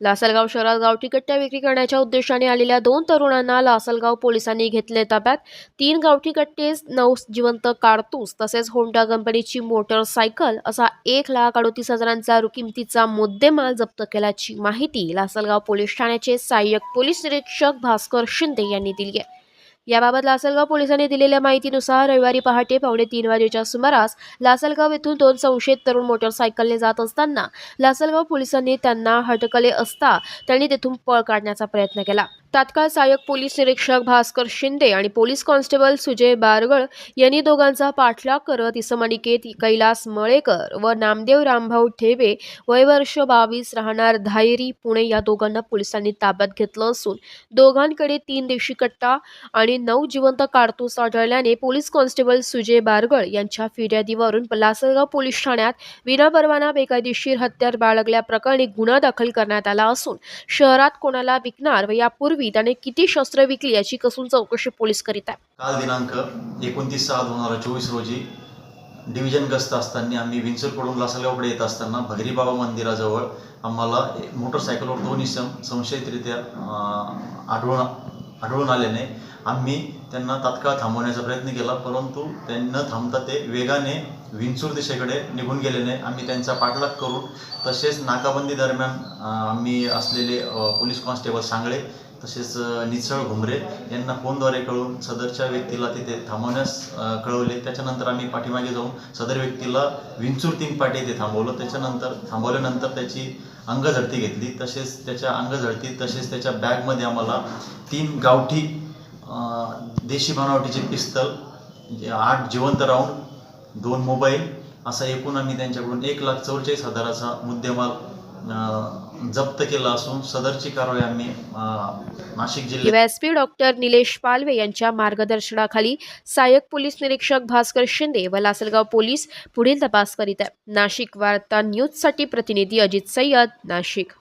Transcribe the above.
लासलगाव शहरात गावठी कट्ट्या विक्री करण्याच्या उद्देशाने आलेल्या दोन तरुणांना लासलगाव पोलिसांनी घेतले ताब्यात. तीन गावठी कट्टे नऊ जिवंत कारतूस तसेच होंडा कंपनीची मोटरसायकल असा एक लाख अडोतीस हजारांचा किमतीचा मुद्देमाल जप्त केल्याची माहिती लासलगाव पोलीस ठाण्याचे सहाय्यक पोलीस निरीक्षक भास्कर शिंदे यांनी दिली आहे. याबाबत लासलगाव पोलिसांनी दिलेल्या माहितीनुसार रविवारी पहाटे पावणे तीन वाजेच्या सुमारास लासलगाव येथून दोन संशयित तरुण मोटरसायकलने जात असताना लासलगाव पोलिसांनी त्यांना हटकले असता त्यांनी तेथून पळ काढण्याचा प्रयत्न केला. तात्काळ सहाय्यक पोलीस निरीक्षक भास्कर शिंदे आणि पोलीस कॉन्स्टेबल सुजय बारगळ यांनी दोघांचा पाठलाग करत इसमनिकेत कैलास मळेकर व नामदेव रामभाऊ ठेवे वय वर्ष बावीस राहणार धायरी पुणे या दोघांना पोलिसांनी ताब्यात घेतलं असून दोघांकडे तीन देशी कट्टा आणि नऊ जिवंत कारतूस आढळल्याने पोलीस कॉन्स्टेबल सुजय बारगळ यांच्या फिर्यादीवरून लासलगाव पोलीस ठाण्यात विनापरवाना बेकायदेशीर हत्यार बाळगल्याप्रकरणी गुन्हा दाखल करण्यात आला असून शहरात कोणाला विकणार व यापूर्वी त्याने किती शस्त्र विकली याची कसून चौकशी पोलीस करीत आहे काल दिनांक एकोणतीस सहा दोन हजार चोवीस रोजी डिव्हिजन गस्त असताना आम्ही विंचूरकडून लासलगावकडे येत असताना भगरी बाबा मंदिराजवळ आम्हाला मोटरसायकलवर दोन इसम संशयितरित्या आढळून आढळून आल्याने आम्ही त्यांना तात्काळ थांबवण्याचा प्रयत्न केला परंतु त्यांना थांबता ते वेगाने विंचूर दिशेकडे निघून गेल्याने आम्ही त्यांचा पाठलाग करून तसेच नाकाबंदी दरम्यान आम्ही असलेले पोलीस कॉन्स्टेबल सांगळे तसेच निचळ निसळ घुमरे यांना फोनद्वारे कळवून सदरच्या व्यक्तीला तिथे थांबवण्यास कळवले. त्याच्यानंतर आम्ही पाठीमागे जाऊन सदर व्यक्तीला विंचूर तीन पाटी येथे थांबवलं. त्याच्यानंतर थांबवल्यानंतर त्याची अंगझडती घेतली. तसेच त्याच्या अंगझडती तसेच त्याच्या बॅगमध्ये आम्हाला तीन गावठी देशी बनावटीचे पिस्तल जे आठ जिवंत राऊंड दोन मोबाईल असा एकूण आम्ही त्यांच्याकडून एक लाख चौवेचाळीस हजाराचा मुद्देमाल जप्त केला असून सदरची कारवाई आम्ही नाशिक जिल्ह्यात S P doctor Nilesh Palve यांच्या मार्गदर्शनाखाली सहाय्यक पोलीस निरीक्षक भास्कर शिंदे व लासलगाव पोलीस पुढील तपास करीत आहे नाशिक वार्ता न्यूजसाठी प्रतिनिधी अजित सय्यद नाशिक.